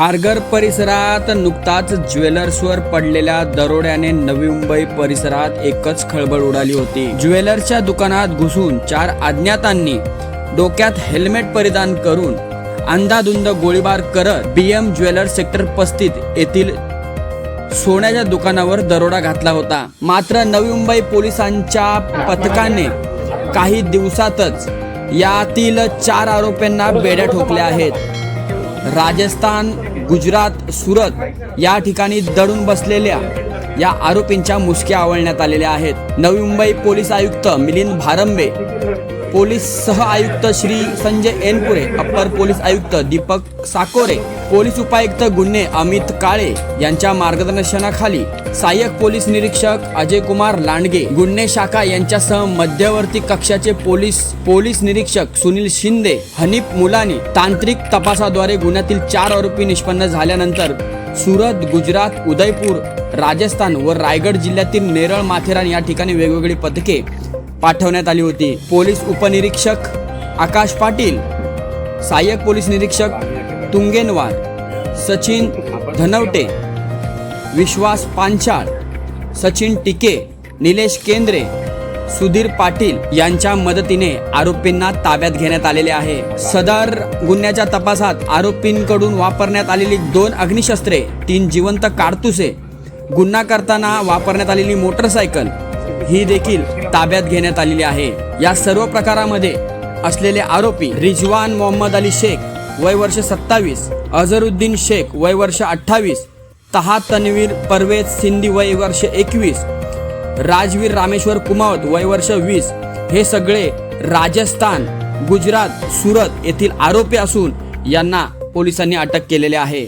खारघर परिसरात नुकताच ज्वेलर्सवर पडलेल्या दरोड्याने नवी मुंबई परिसरात एकच खळबळ उडाली होती. ज्वेलर्सच्या दुकानात घुसून चार अज्ञातांनी डोक्यात हेल्मेट परिधान करून अंधाधुंद गोळीबार करत बीएम ज्वेलर्स सेक्टर पस्तीत येथील सोन्याच्या दुकानावर दरोडा घातला होता. मात्र नवी मुंबई पोलिसांच्या पथकाने काही दिवसातच यातील चार आरोपींना बेड्या ठोकल्या आहेत. राजस्थान गुजरात सुरत या ठिकाणी दडून बसलेल्या या आरोपींच्या मुसक्या आवळण्यात आलेल्या आहेत. नवी मुंबई पोलीस आयुक्त मिलिंद भारंबे पोलीस सह आयुक्त श्री संजय एनपुरे अप्पर पोलीस आयुक्त दीपक साकोरे पोलीस उपायुक्त गुन्हे अमित काळे यांच्या मार्गदर्शनाखाली सहाय्यक पोलीस निरीक्षक अजय कुमार लांडगे गुन्हे शाखा यांच्यासह मध्यवर्ती कक्षाचे पोलीस पोलीस निरीक्षक सुनील शिंदे हनीफ मुलानी तांत्रिक तपासाद्वारे गुन्ह्यातील चार आरोपी निष्पन्न झाल्यानंतर सुरत गुजरात उदयपूर राजस्थान व रायगड जिल्ह्यातील नेरळ माथेरान या ठिकाणी वेगवेगळी पथके पाठवण्यात आली होती. पोलीस उपनिरीक्षक आकाश पाटील सहाय्यक पोलीस निरीक्षक तुंगेनवार सचिन धनवटे विश्वास पांचाळ सचिन टिके निलेश केंद्रे सुधीर पाटील यांच्या मदतीने आरोपींना ताब्यात घेण्यात आलेले आहे. सदर गुन्ह्याच्या तपासात आरोपींकडून वापरण्यात आलेली दोन अग्निशस्त्रे तीन जिवंत काडतुसे गुन्हा करताना वापरण्यात आलेली मोटरसायकल ही देखील ताब्यात घेण्यात आलेली आहे. या सर्व प्रकारामध्ये असलेले आरोपी रिजवान मोहम्मद अली शेख वय वर्ष सत्तावीस. अझरुद्दीन शेख वय वर्ष अठ्ठावीस. तहा तन्वीर परवेज सिंधी वय वर्ष एकवीस. राजवीर रामेश्वर कुमावत वय वर्ष वीस. हे सगळे राजस्थान गुजरात सुरत येथील आरोपी असून यांना पोलिसांनी अटक केलेले आहे.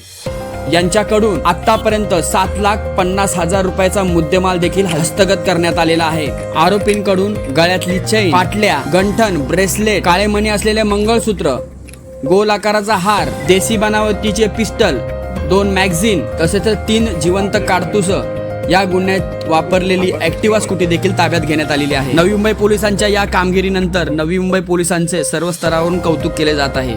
यांच्याकडून आतापर्यंत सात लाख पन्नास हजार रुपयाचा मुद्देमाल देखील हस्तगत करण्यात आलेला आहे. आरोपींकडून गळ्यातली चैन पाटल्या गंठन ब्रेसलेट काळे मणी असलेले मंगळसूत्र गोल आकाराचा हार देसी बनावटीचे पिस्टल दोन मॅगझिन तसेच तीन जिवंत काडतुस. या गुन्ह्यात वापरलेली ऍक्टिवा स्कूटी देखील ताब्यात घेण्यात आलेली आहे. नवी मुंबई पोलिसांच्या या कामगिरीनंतर नवी मुंबई पोलिसांचे सर्व स्तरावरून कौतुक केले जात आहे.